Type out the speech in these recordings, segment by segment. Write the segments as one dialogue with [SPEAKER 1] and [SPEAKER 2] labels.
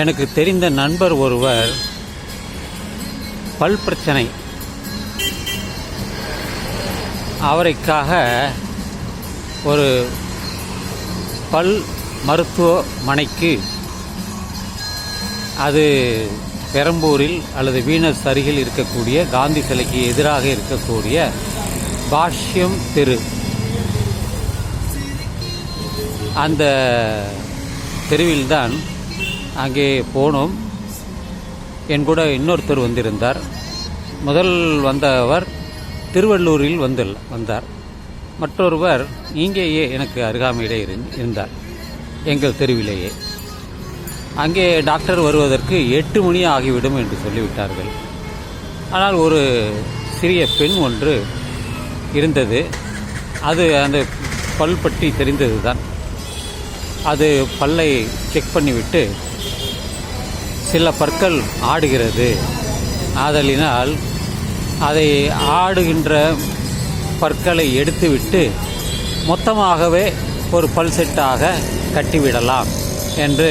[SPEAKER 1] எனக்கு தெரிந்த நண்பர் ஒருவர் பல் பிரச்சனை. அவரைக்காக ஒரு பல் மருத்துவமனைக்கு அது பெரம்பூரில் அல்லது வீனஸ் அருகில் இருக்கக்கூடிய காந்தி சிலைக்கு எதிராக இருக்கக்கூடிய பாஷ்யம் தெரு. அந்த தெருவில்தான் அங்கே போனோம். என் கூட இன்னொருத்தர் வந்திருந்தார். முதல் வந்தவர் திருவள்ளூரில் வந்து வந்தார். மற்றொருவர் இங்கேயே எனக்கு அருகாமையிலே இருந்தார். எங்கள் தெருவிலேயே. அங்கே டாக்டர் வருவதற்கு எட்டு மணி ஆகிவிடும் என்று சொல்லிவிட்டார்கள். ஆனால் ஒரு சிறிய பெண் ஒன்று இருந்தது. அது அந்த பல் பற்றி தெரிந்தது தான் அது பல்லை செக் பண்ணிவிட்டு சில பற்கள் ஆடுகிறது. ஆதலினால் அதை ஆடுகின்ற பற்களை எடுத்துவிட்டு மொத்தமாகவே ஒரு பல் செட்டாக கட்டிவிடலாம் என்று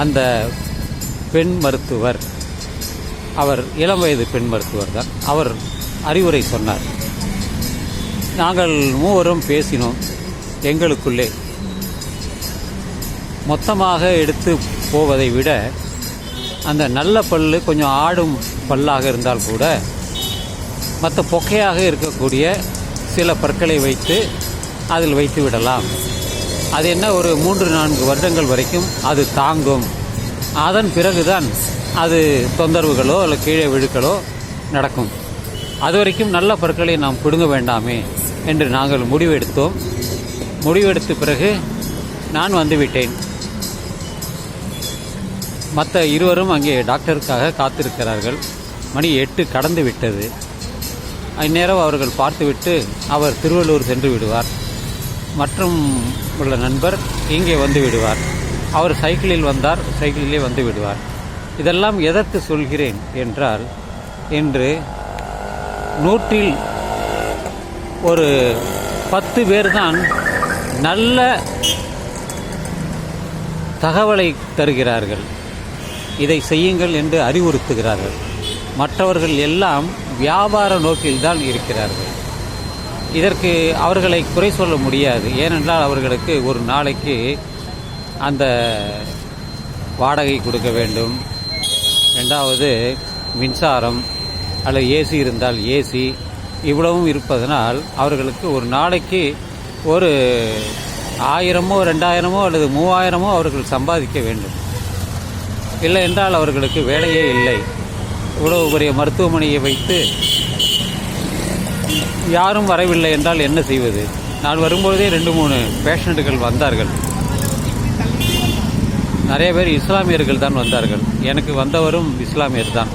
[SPEAKER 1] அந்த பெண் மருத்துவர் அவர் இளம் வயது பெண் மருத்துவர் தான். அவர் அறிவுரை சொன்னார். நாங்கள் மூவரும் பேசினோம் எங்களுக்குள்ளே. மொத்தமாக எடுத்து போவதை விட அந்த நல்ல பல்லு கொஞ்சம் ஆடும் பல்லாக இருந்தால் கூட மற்ற பொக்கையாக இருக்கக்கூடிய சில பற்களை வைத்து அதில் வைத்து விடலாம். அது என்ன? ஒரு மூன்று நான்கு வருடங்கள் வரைக்கும் அது தாங்கும். அதன் பிறகுதான் அது தொந்தரவுகளோ இல்லை கீழே விழுக்களோ நடக்கும். அது வரைக்கும் நல்ல பற்களை நாம் பிடுங்க வேண்டாமே என்று நாங்கள் முடிவெடுத்தோம். முடிவெடுத்த பிறகு நான் வந்துவிட்டேன் மற்ற இருவரும் அங்கே டாக்டருக்காக காத்திருக்கிறார்கள். மணி எட்டு கடந்து விட்டது. அந்நேரம் அவர்கள் பார்த்துவிட்டு அவர் திருவள்ளூர் சென்று விடுவார். மற்றும் உள்ள நண்பர் இங்கே வந்து விடுவார். அவர் சைக்கிளில் வந்தார் சைக்கிளிலே வந்து விடுவார். இதெல்லாம் எதற்கு சொல்கிறேன் என்றால் இன்று நூற்றில் ஒரு பத்து பேர் தான் நல்ல தகவலை தருகிறார்கள். இதை செய்யுங்கள் என்று அறிவுறுத்துகிறார்கள். மற்றவர்கள் எல்லாம் வியாபார நோக்கில்தான் இருக்கிறார்கள். இதற்கு அவர்களை குறை சொல்ல முடியாது. ஏனென்றால் அவர்களுக்கு ஒரு நாளைக்கு அந்த வாடகை கொடுக்க வேண்டும். ரெண்டாவது மின்சாரம் அல்லது ஏசி இருந்தால் ஏசி. இவ்வளவும் இருப்பதனால் அவர்களுக்கு ஒரு நாளைக்கு ஒரு ஆயிரமோ ரெண்டாயிரமோ அல்லது மூவாயிரமோ அவர்கள் சம்பாதிக்க வேண்டும். இல்லை என்றால் அவர்களுக்கு வேலையே இல்லை. இவ்வளவு பெரிய மருத்துவமனையை வைத்து யாரும் வரவில்லை என்றால் என்ன செய்வது? நான் வரும்பொழுதே ரெண்டு மூணு பேஷண்ட்டுகள் வந்தார்கள். நிறைய பேர் இஸ்லாமியர்கள் தான் வந்தார்கள். எனக்கு வந்தவரும் இஸ்லாமியர் தான்.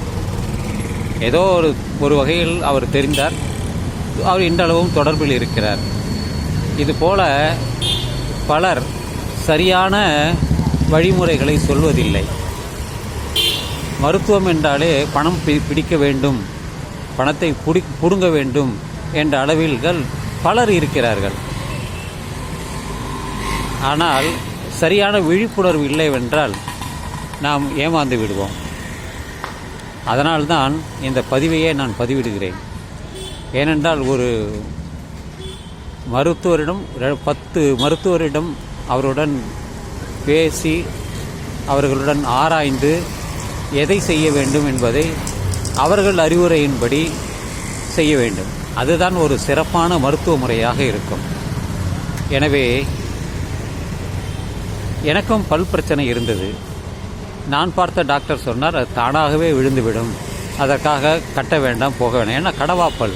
[SPEAKER 1] ஏதோ ஒரு ஒரு வகையில் அவர் தெரிந்தார். அவர் இன்றளவும் தொடர்பில் இருக்கிறார். இது போல பலர் சரியான வழிமுறைகளை சொல்வதில்லை. மருத்துவம் என்றாலே பணம் பி- பிடிக்க வேண்டும். பணத்தை புடி புடுங்க வேண்டும் என்ற அளவில்கள் பலர் இருக்கிறார்கள். ஆனால் சரியான விழிப்புணர்வு இல்லைவென்றால் நாம் ஏமாந்து விடுவோம். அதனால்தான் இந்த பதிவையே நான் பதிவிடுகிறேன். ஏனென்றால் ஒரு மருத்துவரிடம் பத்து மருத்துவரிடம் அவருடன் பேசி அவர்களுடன் ஆராய்ந்து எதை செய்ய வேண்டும் என்பதை அவர்கள் அறிவுரையின்படி செய்ய வேண்டும். அதுதான் ஒரு சிறப்பான மருத்துவ முறையாக இருக்கும். எனவே எனக்கும் பல் பிரச்சனை இருந்தது. நான் பார்த்த டாக்டர் சொன்னார் அது தானாகவே விழுந்துவிடும். அதற்காக கட்ட வேண்டாம் போக வேண்டாம். ஏன்னா கடவாப்பல்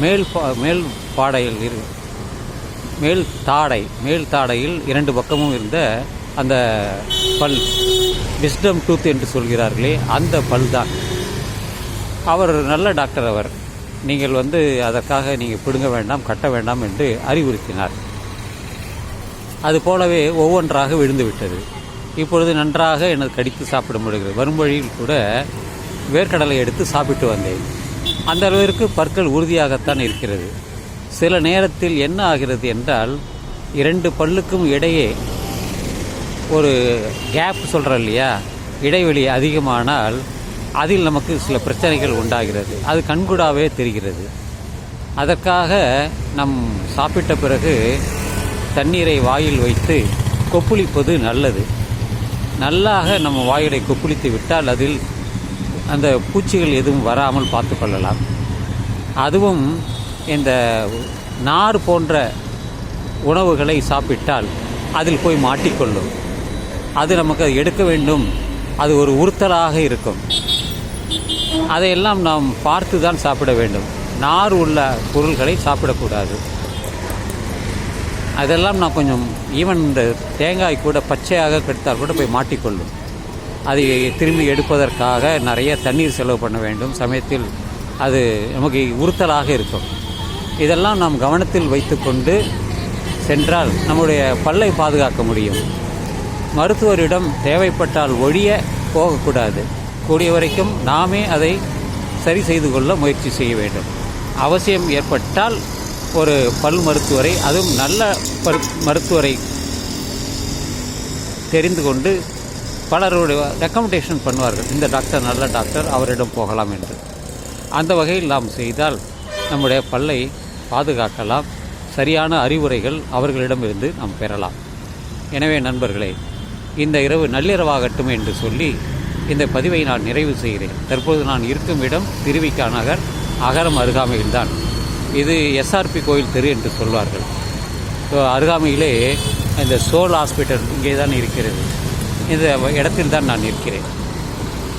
[SPEAKER 1] மேல் பா- மேல் பாடையில் இரு மேல் தாடை மேல் தாடையில் இரண்டு பக்கமும் இருந்த அந்த பல் விஸ்டம் டூத் என்று சொல்கிறார்களே அந்த பல் தான் அவர் நல்ல டாக்டர் அவர். நீங்கள் வந்து அதற்காக நீங்கள் பிடுங்க வேண்டாம் கட்ட வேண்டாம் என்று அறிவுறுத்தினார். அது போலவே ஒவ்வொன்றாக விழுந்து விட்டது. இப்பொழுது நன்றாக எனக்கு கடித்து சாப்பிட முடிகிறது. வரும் வழியில் கூட வேர்க்கடலை எடுத்து சாப்பிட்டு வந்தேன். அந்த அளவிற்கு பற்கள் உறுதியாகத்தான் இருக்கிறது. சில நேரத்தில் என்ன ஆகிறது என்றால் இரண்டு பல்லுக்கும் இடையே ஒரு கேப் சொல்கிறோம் இல்லையா? இடைவெளி அதிகமானால் அதில் நமக்கு சில பிரச்சனைகள் உண்டாகிறது. அது கண்கூடாவே தெரிகிறது. அதற்காக நம் சாப்பிட்ட பிறகு தண்ணீரை வாயில் வைத்து கொப்புளிப்பது நல்லது. நல்லாக நம்ம வாயிலை கொப்புளித்து விட்டால் அதில் அந்த பூச்சிகள் எதுவும் வராமல் பார்த்து கொள்ளலாம். அதுவும் இந்த நார் போன்ற உணவுகளை சாப்பிட்டால் அதில் போய் மாட்டிக்கொள்ளும். அது நமக்கு எடுக்க வேண்டும். அது ஒரு உறுத்தலாக இருக்கும். அதையெல்லாம் நாம் பார்த்து தான் சாப்பிட வேண்டும். நார் உள்ள பொருள்களை சாப்பிடக்கூடாது. அதெல்லாம் நான் கொஞ்சம் ஈவன் இந்த தேங்காய் கூட பச்சையாக கெடுத்தால் கூட போய் மாட்டிக்கொள்ளும். அதை திரும்பி எடுப்பதற்காக நிறைய தண்ணீர் செலவு பண்ண வேண்டும். சமயத்தில் அது நமக்கு உறுத்தலாக இருக்கும். இதெல்லாம் நாம் கவனத்தில் வைத்துக்கொண்டு சென்றால் நம்முடைய பல்லை பாதுகாக்க முடியும். மருத்துவரிடம் தேவைப்பட்டால் ஒழிய போகக்கூடாது. கூடிய வரைக்கும் நாமே அதை சரி செய்து கொள்ள முயற்சி செய்ய வேண்டும். அவசியம் ஏற்பட்டால் ஒரு பல் மருத்துவரை அதுவும் நல்ல பல் மருத்துவரை தெரிந்து கொண்டு பலருடைய ரெக்கமெண்டேஷன் பண்ணுவார்கள். இந்த டாக்டர் நல்ல டாக்டர் அவரிடம் போகலாம் என்று. அந்த வகையில் நாம் செய்தால் நம்முடைய பல்லை பாதுகாக்கலாம். சரியான அறிவுரைகள் அவர்களிடமிருந்து நாம் பெறலாம். எனவே நண்பர்களே இந்த இரவு நள்ளிரவாகட்டும் என்று சொல்லி இந்த பதிவை நான் நிறைவு செய்கிறேன். தற்போது நான் இருக்கும் இடம் திருவிக்கா நகர் அகரம் அருகாமையில்தான் இது எஸ்ஆர்பி கோயில் தெரு என்று சொல்வார்கள். ஸோ அருகாமையிலே இந்த சோல் ஹாஸ்பிட்டல் இங்கே தான் இருக்கிறது. இந்த இடத்தில் தான் நான் இருக்கிறேன்